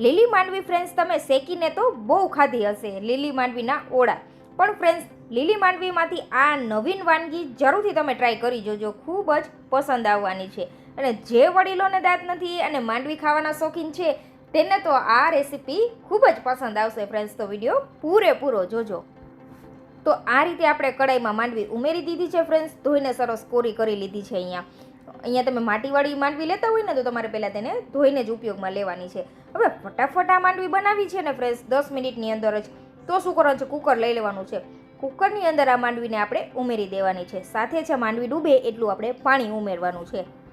લીલી Mandvi friends તમે શેકીને તો બહુ ખાધી હશે. લીલી માંડવીના ઓળા. પણ ફ્રેન્ડ્સ લીલી માંડવીમાંથી આ નવીન વાનગી જરૂરથી તમે ટ્રાય કરી જોજો. ખૂબ જ પસંદ આવવાની છે. અને જે વડીલોને દાંત નથી અને માંડવી ખાવાના શોખીન છે, તેને તો આ રેસીપી ખૂબ જ પસંદ આવશે ફ્રેન્ડ્સ તો વીડિયો પૂરેપૂરો જોજો. તો આ રીતે આપણે કડાઈમાં માંડવી ઉમેરી દીધી છે ફ્રેન્ડ્સ ધોઈને સરસ કોરી કરી લીધી છે અહીંયા. અહીંયા તમે માટીવાળી માંડવી લેતા હોય ને, તો તમારે પહેલાં તેને ધોઈને જ ઉપયોગમાં લેવાની છે. હવે ફટાફટ આ માંડવી બનાવી છે ને, ફ્રેશ દસ મિનિટની અંદર જ. તો શું કરવાનું છે? કુકર લઈ લેવાનું છે. કુકરની અંદર આ માંડવીને આપણે ઉમેરી દેવાની છે. સાથે છે માંડવી ડૂબે એટલું આપણે પાણી ઉમેરવાનું છે.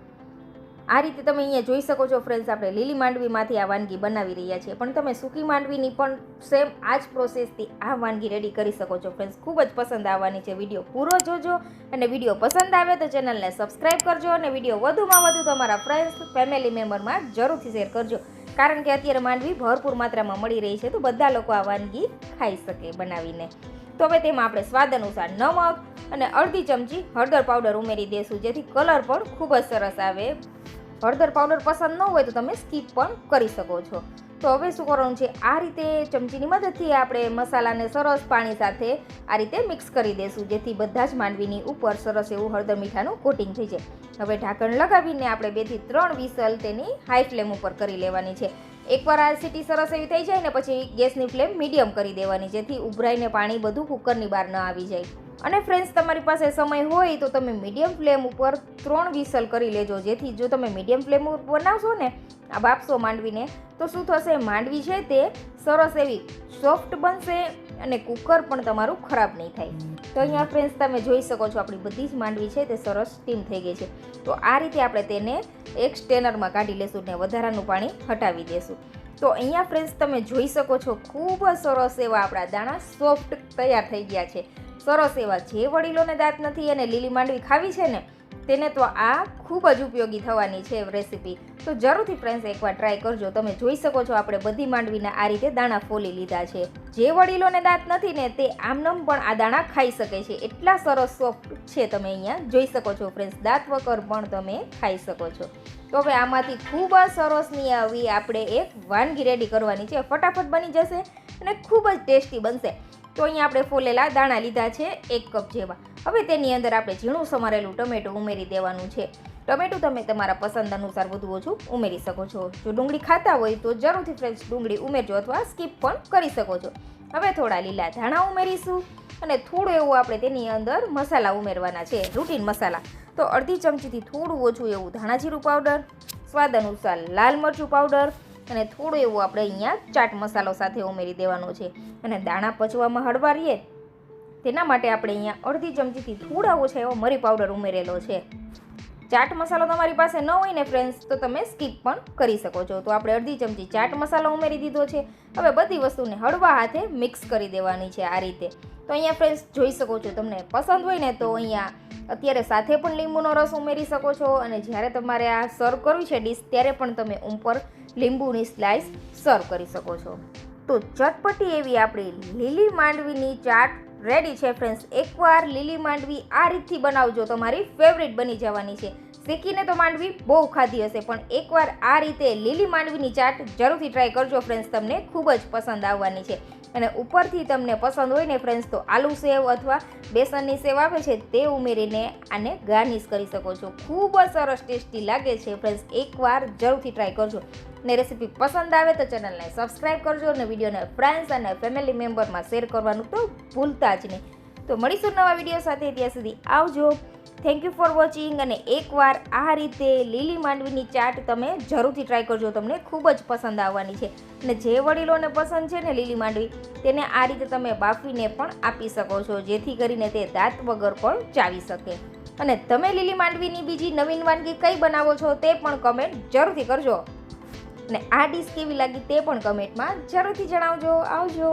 આ રીતે તમે અહીંયા જોઈ શકો છો ફ્રેન્ડ્સ આપણે લીલી માંડવીમાંથી આ વાનગી બનાવી રહ્યા છીએ. પણ તમે સૂકી માંડવીની પણ સેમ આ જ પ્રોસેસથી આ વાનગી રેડી કરી શકો છો ફ્રેન્ડ્સ ખૂબ જ પસંદ આવવાની છે. વીડિયો પૂરો જોજો અને વીડિયો પસંદ આવે તો ચેનલને સબસ્ક્રાઈબ કરજો અને વીડિયો વધુમાં વધુ તમારા ફ્રેન્ડ્સ ફેમિલી મેમ્બરમાં જરૂરથી શેર કરજો. કારણ કે અત્યારે માંડવી ભરપૂર માત્રામાં મળી રહી છે તો બધા લોકો આ વાનગી ખાઈ શકે બનાવીને. તો હવે તેમાં આપણે સ્વાદ અનુસાર નમક અને અડધી ચમચી હળદર પાવડર ઉમેરી દઈશું જેથી કલર પણ ખૂબ જ સરસ આવે. હળદર પાવડર પસંદ ન હોય તો તમે સ્કીપ પણ કરી શકો છો. તો હવે શું કરવાનું છે? આ રીતે ચમચીની મદદથી આપણે મસાલાને સરસ પાણી સાથે આ રીતે મિક્સ કરી દઈશું જેથી બધા જ માંડવીની ઉપર સરસ એવું હળદર મીઠાનું કોટિંગ થઈ જાય. હવે ઢાંકણ લગાવીને આપણે બેથી ત્રણ વિસલ તેની હાઈ ફ્લેમ ઉપર કરી લેવાની છે. એકવાર આ સીટી સરસ એવી થઈ જાય ને પછી ગેસની ફ્લેમ મીડિયમ કરી દેવાની, જેથી ઉભરાઈને પાણી બધું કુકરની બહાર ન આવી જાય. અને ફ્રેન્ડ્સ તમારી પાસે સમય હોય તો તમે મીડિયમ ફ્લેમ ઉપર ત્રણ વિસલ કરી લેજો. જેથી જો તમે મીડિયમ ફ્લેમ ઉપર બનાવશો ને, આ બાપશો માંડવીને, તો શું થશે? માંડવી છે તે સરસ એવી સોફ્ટ બનશે અને કુકર પણ તમારું ખરાબ નહીં થાય. તો અહીંયા ફ્રેન્ડ્સ તમે જોઈ શકો છો આપણી બધી જ માંડવી છે તે સરસ સ્ટીમ થઈ ગઈ છે. તો આ રીતે આપણે તેને એક સ્ટેનરમાં કાઢી લેશું ને વધારાનું પાણી હટાવી દેશું. તો અહીંયા ફ્રેન્ડ્સ તમે જોઈ શકો છો, ખૂબ જ સરસ એવા આપણા દાણા સોફ્ટ તૈયાર થઈ ગયા છે. સરસ એવા જે વડીલોને દાંત નથી અને લીલી માંડવી ખાવી છે ને, તેને તો આ ખૂબ જ ઉપયોગી થવાની છે રેસીપી. તો જરૂરથી ફ્રેન્ડ્સ એકવાર ટ્રાય કરજો. તમે જોઈ શકો છો આપણે બધી માંડવીના આ રીતે દાણા ફોલી લીધા છે. જે વડીલોને દાંત નથી ને, તે આમનમ પણ આ દાણા ખાઈ શકે છે. એટલા સરસ સોફ્ટ છે તમે અહીંયા જોઈ શકો છો ફ્રેન્ડ્સ દાંત વગર પણ તમે ખાઈ શકો છો. તો હવે આમાંથી ખૂબ જ સરસની આવી આપણે એક વાનગી રેડી કરવાની છે. ફટાફટ બની જશે અને ખૂબ જ ટેસ્ટી બનશે. તો અહીંયા આપણે ફોલેલા દાણા લીધા છે એક કપ જેવા. હવે તેની અંદર આપણે ઝીણું સમારેલું ટમેટું ઉમેરી દેવાનું છે. ટમેટું તમે તમારા પસંદ અનુસાર વધુ ઓછું ઉમેરી શકો છો. જો ડુંગળી ખાતા હોય તો જરૂરથી ફ્રેન્ડ્સ ડુંગળી ઉમેરજો અથવા સ્કીપ પણ કરી શકો છો. હવે થોડા લીલા ધાણા ઉમેરીશું અને થોડું એવું આપણે તેની અંદર મસાલા ઉમેરવાના છે રૂટીન મસાલા. તો અડધી ચમચીથી થોડું ઓછું એવું ધાણા જીરું પાવડર સ્વાદ અનુસાર લાલ મરચું પાવડર અને થોડું એવું આપણે અહીંયા ચાટ મસાલો સાથે ઉમેરી દેવાનો છે. અને દાણા પચવામાં હળવા રહીએ તેના માટે આપણે અહીંયા અડધી ચમચીથી થોડા ઓછા એવો મરી પાવડર ઉમેરેલો છે. ચાટ મસાલો તમારી પાસે ન હોય ને ફ્રેન્ડ્સ તો તમે સ્કીપ પણ કરી શકો છો. તો આપણે અડધી ચમચી ચાટ મસાલો ઉમેરી દીધો છે. હવે બધી વસ્તુને હળવા હાથે મિક્સ કરી દેવાની છે આ રીતે. તો અહીંયા ફ્રેન્ડ્સ જોઈ શકો છો તમને પસંદ હોય ને તો અહીંયા અત્યારે સાથે પણ લીંબુનો રસ ઉમેરી શકો છો. અને જ્યારે તમારે આ સર્વ કરવું છે ડીશ ત્યારે પણ તમે ઉપર લીંબુની સ્લાઇસ સર્વ કરી શકો છો. તો ચટપટી એવી આપણી લીલી માંડવીની ચાટ રેડી છે ફ્રેન્ડ્સ એકવાર લીલી માંડવી આ રીતથી બનાવજો, તમારી ફેવરિટ બની જવાની છે. શીખીને તો માંડવી બહુ ખાધી હશે, પણ એકવાર આ રીતે લીલી માંડવીની ચાટ જરૂરથી ટ્રાય કરજો ફ્રેન્ડ્સ તમને ખૂબ જ પસંદ આવવાની છે. અને ઉપરથી તમને પસંદ હોય ને ફ્રેન્ડ્સ તો આલુ સેવ અથવા બેસનની સેવ આવે છે, તે ઉમેરીને આને ગાર્નિશ કરી શકો છો. ખૂબ જ સરસ ટેસ્ટી લાગે છે ફ્રેન્ડ્સ એકવાર જરૂરથી ટ્રાય કરજો. ને રેસીપી પસંદ આવે તો ચેનલને સબસ્ક્રાઈબ કરજો અને વિડીયોને ફ્રેન્ડ્સ અને ફેમિલી મેમ્બરમાં શેર કરવાનું તો ભૂલતા જ નહીં. તો મળીશું નવા વીડિયો સાથે. ત્યાં સુધી આવજો. થેન્ક યુ ફોર વોચિંગ અને એકવાર આ રીતે લીલી માંડવીની ચાટ તમે જરૂરથી ટ્રાય કરજો. તમને ખૂબ જ પસંદ આવવાની છે. અને જે વડીલોને પસંદ છે ને લીલી માંડવી, તેને આ રીતે તમે બાફીને પણ આપી શકો છો, જેથી કરીને તે દાંત વગર પણ ચાવી શકે. અને તમે લીલી માંડવીની બીજી નવીન વાનગી કઈ બનાવો છો તે પણ કમેન્ટ જરૂરથી કરજો. અને આ ડીશ કેવી લાગી તે પણ કમેન્ટમાં જરૂરથી જણાવજો. આવજો.